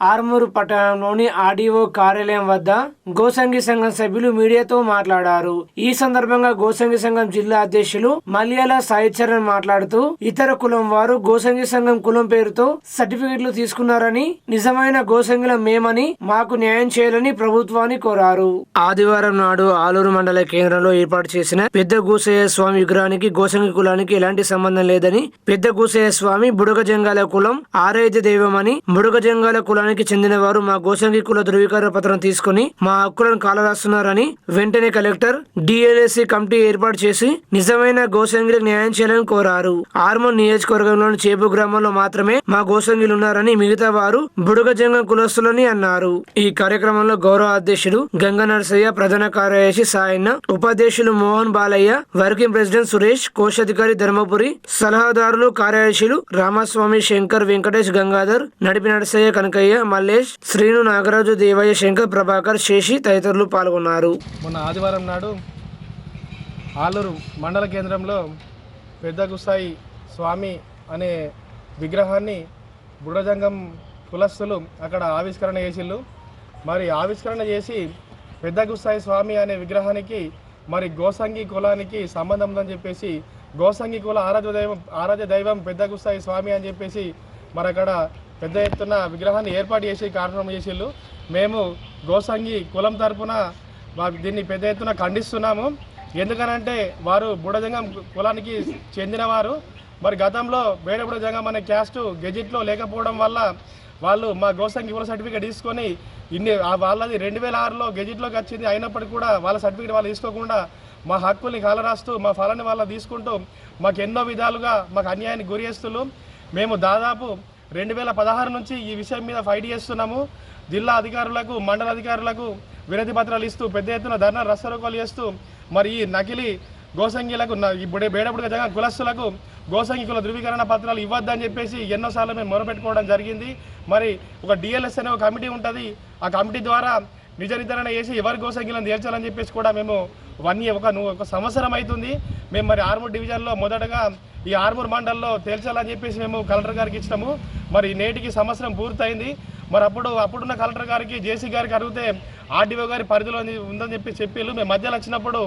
ఆర్మూరు పట్టణంలోని ఆర్డీఓ కార్యాలయం వద్ద గోసంగి సంఘం సభ్యులు మీడియాతో మాట్లాడారు. ఈ సందర్భంగా గోసంగి సంఘం జిల్లా అధ్యక్షులు మల్యాల సాయిచరణ్ మాట్లాడుతూ ఇతర కులం వారు గోసంగి సంఘం కులం పేరుతో సర్టిఫికెట్లు తీసుకున్నారని నిజమైన గోసంగిల మేమని మాకు న్యాయం చేయాలని ప్రభుత్వాన్ని కోరారు. ఆదివారం నాడు ఆలూరు మండల కేంద్రంలో ఏర్పాటు చేసిన పెద్ద గూసయ్య స్వామి విగ్రహానికి గోసంగి కులానికి ఎలాంటి సంబంధం లేదని పెద్ద గూసయ్య స్వామి బుడగజంగాల కులం ఆరాధ్య దైవమని బుడగజంగాల కులానికి కులానికి చెందిన వారు మా గోసంగి కుల ధృవీకరణ పత్రం తీసుకుని మా హక్కులను కాలరాస్తున్నారని వెంటనే కలెక్టర్ డిఎల్ఎస్సి కమిటీ ఏర్పాటు చేసి నిజమైన గోసంగిలకు న్యాయం చేయాలని కోరారు. ఆర్మూర్ నియోజకవర్గంలోని చేపు గ్రామంలో మాత్రమే మా గోసంగిలు ఉన్నారని మిగతా వారు బుడగ జంగం కులస్తులని అన్నారు. ఈ కార్యక్రమంలో గౌరవ అధ్యక్షుడు గంగ నరసయ్య ప్రధాన కార్యదర్శి సాయన్న ఉపాధ్యక్షులు మోహన్ బాలయ్య వర్కింగ్ ప్రెసిడెంట్ సురేష్ కోశాధికారి ధర్మపురి సలహాదారులు కార్యదర్శులు రామస్వామి శంకర్ వెంకటేష్ గంగాధర్ నడిపి నరసయ్య కనకయ్య మల్లేష్ శ్రీను నాగరాజు దేవయ్య శంకర్ ప్రభాకర్ శేషి తదితరులు పాల్గొన్నారు. మొన్న ఆదివారం నాడు ఆలూరు మండల కేంద్రంలో పెద్ద గుసాయి స్వామి అనే విగ్రహాన్ని బుడజంగం కులస్తులు అక్కడ ఆవిష్కరణ చేసిళ్ళు. మరి ఆవిష్కరణ చేసి పెద్ద గుసాయి స్వామి అనే విగ్రహానికి మరి గోసంగి కులానికి సంబంధం ఉందని చెప్పేసి గోసంగి కుల ఆరాధ్య దైవం ఆరాధ్య దైవం పెద్ద గుసాయి స్వామి అని చెప్పేసి మరి అక్కడ పెద్ద ఎత్తున విగ్రహాన్ని ఏర్పాటు చేసి కార్యక్రమం చేసిళ్ళు. మేము గోసంగి కులం తరపున దీన్ని పెద్ద ఎత్తున ఖండిస్తున్నాము. ఎందుకనంటే వారు బుడజంగం కులానికి చెందినవారు. మరి గతంలో బేడబుడజంగం అనే క్యాస్ట్ గెజిట్లో లేకపోవడం వల్ల వాళ్ళు మా గోసంగి కుల సర్టిఫికేట్ తీసుకొని ఇన్ని వాళ్ళది రెండు వేల ఆరులో గెజిట్లోకి వచ్చింది. అయినప్పటికీ కూడా వాళ్ళ సర్టిఫికేట్ వాళ్ళు తీసుకోకుండా మా హక్కుల్ని కాలరాస్తూ మా ఫలాన్ని వాళ్ళ తీసుకుంటూ మాకు ఎన్నో విధాలుగా మాకు అన్యాయానికి గురి చేస్తున్నారు మేము దాదాపు రెండు వేల పదహారు నుంచి ఈ విషయం మీద ఫైట్ చేస్తున్నాము. జిల్లా అధికారులకు మండల అధికారులకు వినతి పత్రాలు ఇస్తూ పెద్ద ఎత్తున ధర్నా రస్తరోకోలు చేస్తూ మరి ఈ నకిలీ గోసంగిలకు ఇప్పుడే ఈ బేడబుడిగా జగన్ కులస్తులకు గోసంగి కుల ధృవీకరణ పత్రాలు ఇవ్వద్దని చెప్పేసి ఎన్నోసార్లు మేము మొరపెట్టుకోవడం జరిగింది. మరి ఒక డిఎల్ఎస్ అనే ఒక కమిటీ ఉంటుంది. ఆ కమిటీ ద్వారా నిజ నిర్ధారణ చేసి ఎవరి గోసంగిలను తేల్చాలని చెప్పేసి కూడా మేము వన్ ఇయర్ ఒక ఒక సంవత్సరం అవుతుంది. మేము మరి ఆర్మూర్ డివిజన్లో మొదటగా ఈ ఆర్మూర్ మండల్లో తేల్చాలని చెప్పేసి మేము కలెక్టర్ గారికి ఇచ్చినాము. మరి నేటికి సంవత్సరం పూర్తయింది. మరి అప్పుడు అప్పుడున్న కలెక్టర్ గారికి జేసీ గారికి అడిగితే ఆర్డీఓ గారి పరిధిలో ఉందని చెప్పి చెప్పిళ్ళు. మేము మధ్యలో వచ్చినప్పుడు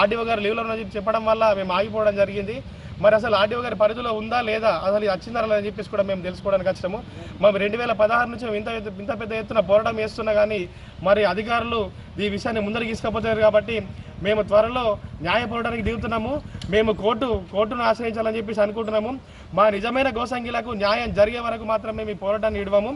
ఆర్డీఓ గారు లీవ్లో ఉందని చెప్పి చెప్పడం వల్ల మేము ఆగిపోవడం జరిగింది. మరి అసలు ఆర్డీఓ గారి పరిధిలో ఉందా లేదా? అసలు ఇది వచ్చిందా అని చెప్పేసి కూడా మేము తెలుసుకోవడానికి వచ్చినాము మేము రెండు వేల పదహారు నుంచి ఇంత ఎత్తు- ఇంత పెద్ద ఎత్తున పోరాటం చేస్తున్నా కానీ మరి అధికారులు ఈ విషయాన్ని ముందరికి తీసుకపోతారు కాబట్టి మేము త్వరలో న్యాయ పోరాటానికి దిగుతున్నాము. మేము కోర్టు కోర్టును ఆశ్రయించాలని చెప్పేసి అనుకుంటున్నాము. మా నిజమైన గోసంగిలకు న్యాయం జరిగే వరకు మాత్రం మేము ఈ పోరాటాన్ని ఇడవము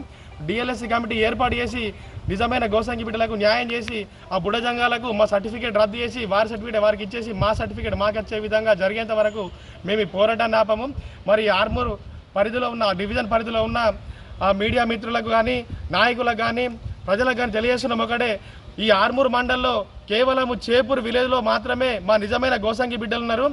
డిఎల్ఎస్సి కమిటీ ఏర్పాటు చేసి నిజమైన గోసంగి బిడ్డలకు న్యాయం చేసి ఆ బుడజంగాలకు మా సర్టిఫికేట్ రద్దు చేసి వారి సర్టిఫికేట్ వారికి ఇచ్చేసి మా సర్టిఫికేట్ మాకు వచ్చే విధంగా జరిగేంత వరకు మేము ఈ పోరాటాన్ని ఆపము. మరి ఆర్మూర్ పరిధిలో ఉన్న డివిజన్ పరిధిలో ఉన్న ఆ మీడియా మిత్రులకు కానీ నాయకులకు కానీ ప్రజలకు కానీ తెలియజేస్తున్నాం ఒకటే. ఈ ఆర్మూర్ మండల్లో కేవలం చేపూర్ విలేజ్లో మాత్రమే మా నిజమైన గోసంగి బిడ్డలు ఉన్నారు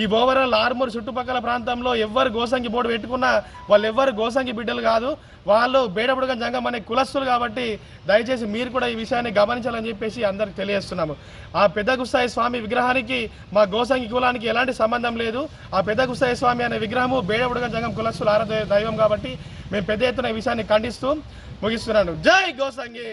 ఈ ఓవరాల్ ఆర్మూర్ చుట్టుపక్కల ప్రాంతంలో ఎవ్వరు గోసంగి బోర్డు పెట్టుకున్నా వాళ్ళు ఎవ్వరు గోసంగి బిడ్డలు కాదు. వాళ్ళు బేడబుడగం జంగం అనే కులస్తులు కాబట్టి దయచేసి మీరు కూడా ఈ విషయాన్ని గమనించాలని చెప్పేసి అందరికి తెలియజేస్తున్నాము. ఆ పెద్దగుస్తాయి స్వామి విగ్రహానికి మా గోసంగి కులానికి ఎలాంటి సంబంధం లేదు. ఆ పెద్దగుస్తాయి స్వామి అనే విగ్రహము బేడబుడగం జంగం కులస్తులు ఆరాధ దైవం కాబట్టి మేము పెద్ద ఎత్తున ఈ విషయాన్ని ఖండిస్తూ ముగిస్తున్నాను. జై గోసంగి!